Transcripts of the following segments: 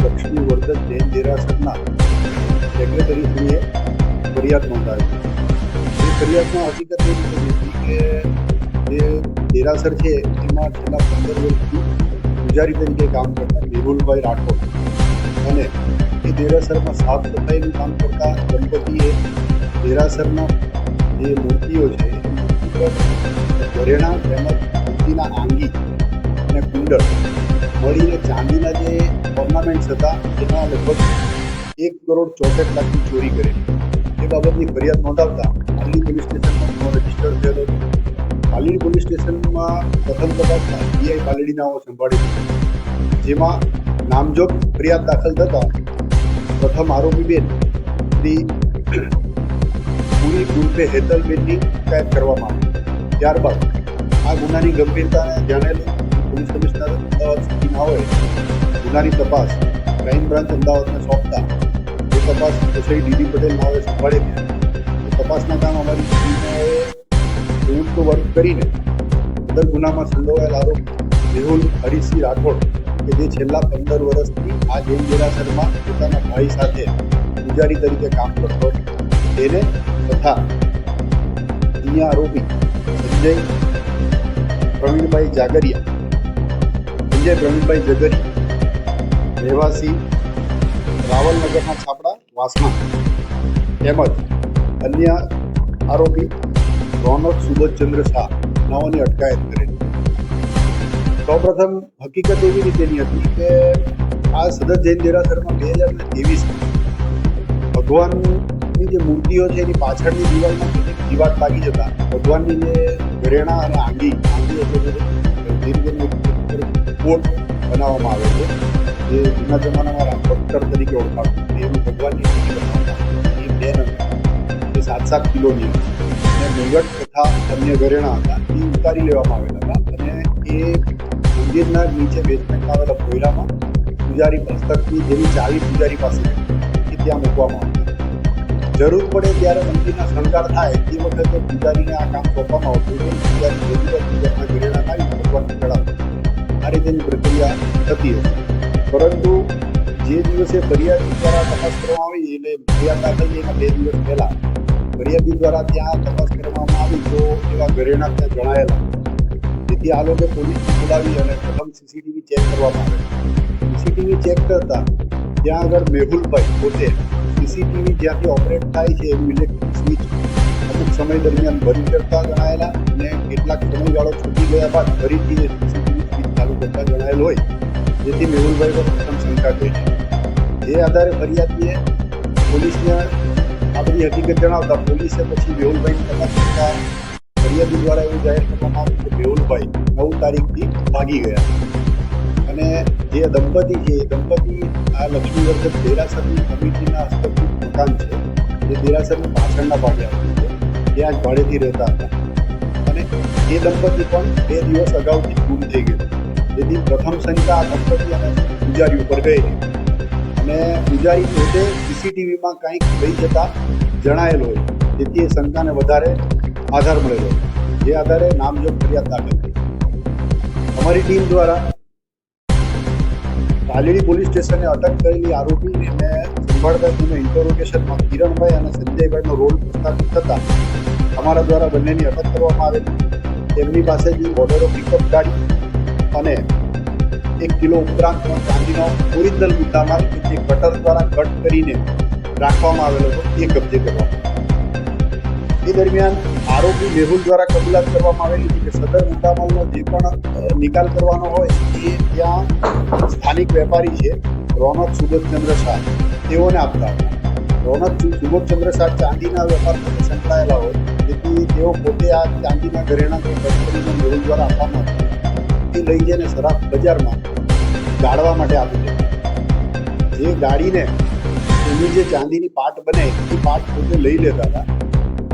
લક્ષ્મી વર્ધન જૈન દેરાસરના સેક્રેટરી શ્રીએ ફરિયાદ નોંધાવી એ ફરિયાદમાં હકીકત એ રીતે કે જે દેરાસર છે, એમાં છેલ્લા પંદર વર્ષથી પૂજારી તરીકે કામ કરતા મેહુલભાઈ રાઠોડ અને એ દેરાસરમાં સાફ સફાઈનું કામ કરતા ગણપતિએ દેરાસરના જે મૂર્તિઓ છે, એ મૂર્તિ ઘરેણાં તેમજ મૂર્તિના આંગી અને કુંડળ મળીને ચાંદીના જે ઓર્નામેન્ટ્સ હતા એના લગભગ એક કરોડ ચોસઠ લાખની ચોરી કરેલી. એ બાબતની ફરિયાદ નોંધાવતા હાલની પોલીસ સ્ટેશનમાં ગુનો રજિસ્ટર થયેલો હતો. હાલની પોલીસ સ્ટેશનમાં પ્રથમ તપાસમાં પીઆઈ નામો સંભાળી જેમાં નામજોગ ફરિયાદ દાખલ થતા પ્રથમ આરોપી બેન શ્રી પૂરી ઉર્ફે હેતલબેનની શિકાયત કરવામાં આવી. ત્યારબાદ આ ગુનાની ગંભીરતાને ધ્યાને લઈ પોલીસ કમિશનર અમદાવાદ સિટીમાં હોય, ગુનાની તપાસ ક્રાઇમ બ્રાન્ચ અમદાવાદને સોંપતા એ તપાસ એસઆઈ ડીડી પટેલ નાવે સંભાળી એ તપાસના કામ અમારી ટીમે સંયુક્ત વર્ક કરીને સદર ગુનામાં સંડોવાયેલ આરોપી મેહુલ હરિસિંહ રાઠોડ, કે જે છેલ્લા પંદર વર્ષથી આ જૈન દેરાસરમાં પોતાના ભાઈ સાથે પૂજારી તરીકે કામ કરતો તેને તથા અન્ય આરોપી સંજય પ્રવીણભાઈ જાગરિયા સંજય પ્રવીણભાઈ જગરી રહેવાસી, રાવલનગરના છાપડા, વાસણા. તેમજ અન્ય આરોપી રોનક સુબોધચંદ્ર શાહ, નાઓની અટકાયત કરેલી. સૌપ્રથમ હકીકત એવી રીતેની હતી કે આ સદત જૈન દેરાસરમાં બે હજાર ને ભગવાનની જે મૂર્તિઓ છે એની પાછળની દિવાલમાં કેટલીક જીવાત લાગી જતા. ભગવાનની જે ઘરેણા અને આંગી આંગી એટલે જે કોટ બનાવવામાં આવે છે. જે જૂના જમાનામાં રામભક્તર તરીકે ઓળખાતું એનું ભગવાનની. એ બે નંબર એ સાત સાત કિલોની. અને મેઘટ તથા અન્ય ઘરેણા હતા. એ ઉતારી લેવામાં આવેલા હતા. અને એ મંદિરના નીચે બેઝમેન્ટમાં આવેલા ભોયરામાં પૂજારી પુસ્તકની જેવી ચાવી પૂજારી પાસે એ ત્યાં મૂકવામાં આવતી જરૂર પડે ત્યારે મંદિરના શણગાર થાય તે વખતે પૂજારીને આ કામ સોંપવામાં આવતું હતું. પૂજારી જરૂરિયાત પૂજાના ઘરેણા લાવી ભગવાનને ચડાવતા આ રીતેની પ્રક્રિયા થતી હતી. પરંતુ જે દિવસે ફરિયાદી દ્વારા તપાસ કરવામાં આવી એટલે ફરિયાદ થઈ એના બે દિવસ પહેલા ફરિયાદી દ્વારા ત્યાં તપાસ કરવામાં આવી, તો એવા ઘરેણા ત્યાં જણાયેલા. તેથી આ લોકો પોલીસ બોલાવી અને પ્રથમ સીસીટીવી ચેક કરવામાં આવે. સીસીટીવી ચેક કરતા ત્યાં આગળ મેહુલભાઈ પોતે સીસીટીવી જ્યાંથી ઓપરેટ થાય છે એનું ઇલેક્ટ્રિક સ્વિચ અમુક સમય દરમિયાન બંધ કરતા જણાયેલા અને કેટલાક સમયગાળો છૂટી ગયા બાદ ફરીથી કરતા જણાયેલ હોય, જેથી મેહુલભાઈ પર પ્રથમ શંકા થઈ. જે આધારે ફરિયાદીએ પોલીસને આ બધી હકીકત જણાવતા પોલીસે પછી મેહુલભાઈની તપાસ કરતા ફરિયાદી દ્વારા એવું જાહેર કરવામાં આવ્યું કે મેહુલભાઈ નવ તારીખથી ભાગી ગયા. અને જે દંપતી છે, એ દંપતી આ લક્ષ્મીવર્ધક દેરાસરની કમિટીના હસ્તકૃત મકાન છે. જે દેરાસરની પાછળના ભાગે આવ્યું છે. ત્યાં જ ભાડેથી રહેતા હતા. અને એ દંપતી પણ બે દિવસ અગાઉથી ગુમ થઈ ગયું પ્રથમ શંકા દંપતી અને પૂજારી ઉપર ગઈ. અને પૂજારી પોતે સીસીટીવીમાં કંઈક લઈ જતા જણાયેલ હોય. તેથી એ શંકાને વધારે આધાર મળેલો જે આધારે નામજોગ ફરિયાદ દાખલ થઈ અમારી ટીમ દ્વારા પાલેડી પોલીસ સ્ટેશને અટક કરેલી આરોપીને સંભાળતા તેનું ઇન્ટરોગેશનમાં કિરણભાઈ અને સંજયભાઈનો રોલ પ્રસ્થાપિત થતાં અમારા દ્વારા બંનેની અટક કરવામાં આવેલી. તેમની પાસેથી બોલેરો પિકઅપ ગાડી અને એક કિલો ઉપરાંત ચાંદીનો ઓરિજિનલ મુદ્દામાલ જે કટર દ્વારા કટ કરીને રાખવામાં આવેલો હતો, એ કબજે આવ્યો. એ દરમિયાન આરોપી મેહુલ દ્વારા કબૂલાત કરવામાં આવેલી કે સદર મુદ્દામાલનો જે પણ નિકાલ કરવાનો હોય, એ ત્યાં સ્થાનિક વેપારી છે, રોનક સુબોધચંદ્ર શાહ. તેઓને આપતા હતા. રોનક સુબોધચંદ્ર શાહ ચાંદીના વેપાર સાથે સંકળાયેલા હોય, તેથી તેઓ પોતે આ ચાંદીના ઘરેણા કે મેહુલ દ્વારા આપવામાં આવતા ત્યાંથી લઈ જઈને સરાફ બજારમાં ગાળવા માટે આપી દે જે ગાડીને એની જે ચાંદીની પાટ બને, એ પાટ પોતે લઈ લેતા હતા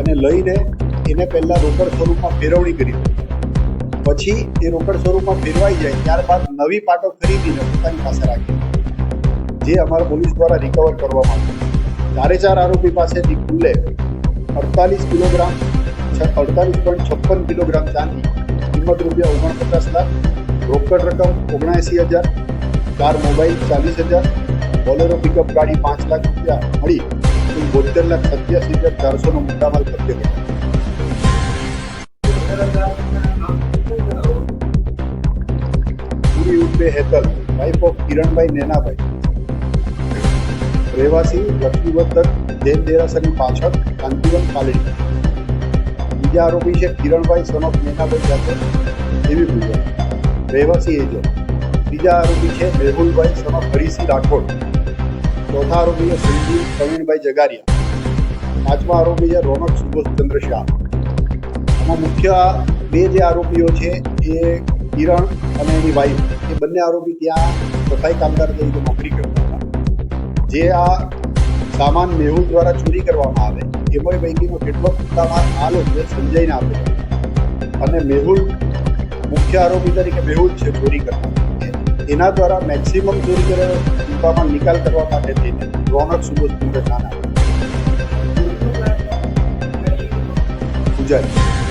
અને લઈને એને પહેલાં રોકડ સ્વરૂપમાં ફેરવણી કરી. પછી એ રોકડ સ્વરૂપમાં ફેરવાઈ જાય, ત્યારબાદ નવી પાટો ખરીદીને પોતાની પાસે રાખી. જે અમારા પોલીસ દ્વારા રિકવર કરવામાં આવ્યું. ચારે ચાર આરોપી પાસેથી ખુલ્લે અડતાલીસ કિલોગ્રામ અડતાલીસ પોઈન્ટ છપ્પન કિલોગ્રામ ચાંદી કિંમત રૂપિયા ઓગણપચાસ લાખ, રોકડ રકમ ઓગણએંસી હજાર, કાર મોબાઈલ ચાલીસ હજાર, બોલેરો પિકઅપ ગાડી પાંચ લાખ રૂપિયા મળી કુલ બોતેર લાખ સત્યાસી હજાર ચારસોનો મુદ્દામાલ કબજે કર્યો. Hetal wife of Kiranbhai Nenabhai. રહેવાસી લક્ષ્મીવર્ધન, જૈન દેરાસરની પાછળ, કાંતિવન પાલડી બીજા આરોપી છે કિરણભાઈ સન ઓફ નેનાભાઈ જાતે દેવી પૂજા રહેવાસી એજન્ટ ત્રીજા આરોપી છે મેહુલભાઈ સન હરીસિંહ હરિસિંહ રાઠોડ. ચોથા આરોપી છે સંજીવ પ્રવીણભાઈ જગારિયા. પાંચમા આરોપી છે રોનક સુભાષચંદ્ર શાહ. આમાં મુખ્ય બે જે આરોપીઓ છે એ કિરણ અને એની વાઈફ એ બંને આરોપી ત્યાં સફાઈ કામદાર તરીકે નોકરી કરતા હતા. જે આ સામાન મેહુલ દ્વારા ચોરી કરવામાં આવે. એમાં પૈકીનો કેટલો મુદ્દામાલ આ લોકોને સંજયને આપે અને મેહુલ મુખ્ય આરોપી તરીકે મેહુલ છે ચોરી કરતા એના દ્વારા મેક્સિમમ ચોરી કરેલો મુદ્દામાલ નિકાલ કરવા માટે થઈને રોનક સુબોધ ચંદ્ર શાહ પૂજારી